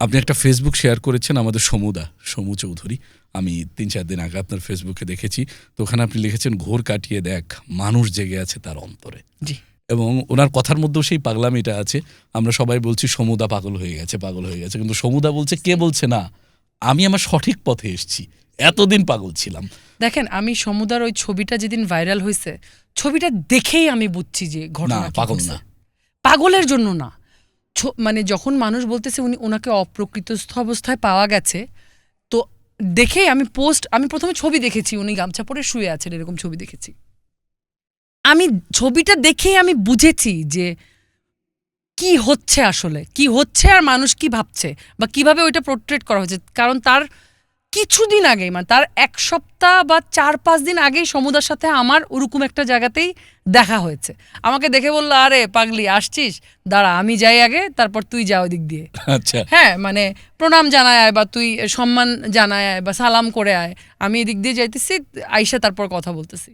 আপনি একটা Facebook share করেছেন আমাদের সমুদা সমু চৌধুরী। আমি তিন চার দিন আগে আপনার ফেসবুকে দেখেছি। তো ওখানে আপনি লিখেছেন ঘোর কাটিয়ে দেখ মানুষ জেগে আছে তার অন্তরে। জি। এবং ওনার কথার মধ্যেও সেই পাগলামিটা আছে। আমরা সবাই বলছি সমুদা পাগল হয়ে গেছে পাগল হয়ে গেছে। কিন্তু সমুদা বলছে কে বলছে না? আমি আমার সঠিক পথে এসেছি। এতদিন পাগল ছিলাম। দেখেন আমি সমুদার ওই ছবিটা যেদিন ভাইরাল হয়েছে ছবিটা দেখেই আমি বুঝছি যে ঘটনা পাগল না। পাগলের জন্য না। মানে যখন মানুষ বলতেছে উনি ওনাকে অপ্রকৃতস্থ অবস্থায় পাওয়া গেছে, তো দেখে আমি পোস্ট আমি প্রথমে ছবি দেখেছি, উনি গামছা পরে শুয়ে আছেন, এরকম ছবি দেখেছি। আমি ছবিটা দেখেই আমি বুঝেছি যে কি হচ্ছে আসলে, কি হচ্ছে আর মানুষ কি ভাবছে, বা কীভাবে ওইটা পোর্ট্রেট করা হয়েছে, কারণ তার কিছুদিন আগে মানে তার এক সপ্তাহ বা চার পাঁচ দিন আগেই সমুদার সাথে আমার ওরকম একটা জায়গাতেই দেখা হয়েছে। আমাকে দেখে বলল আরে পাগলি আসছিস? দাঁড়া আমি যাই আগে তারপর তুই যা ওই দিক দিয়ে। আচ্ছা। হ্যাঁ মানে প্রণাম জানায় আয় বা তুই সম্মান জানায় আয় বা সালাম করে আয় আমি এদিক দিয়ে যাইতেছি আইসা তারপর কথা বলতেছি।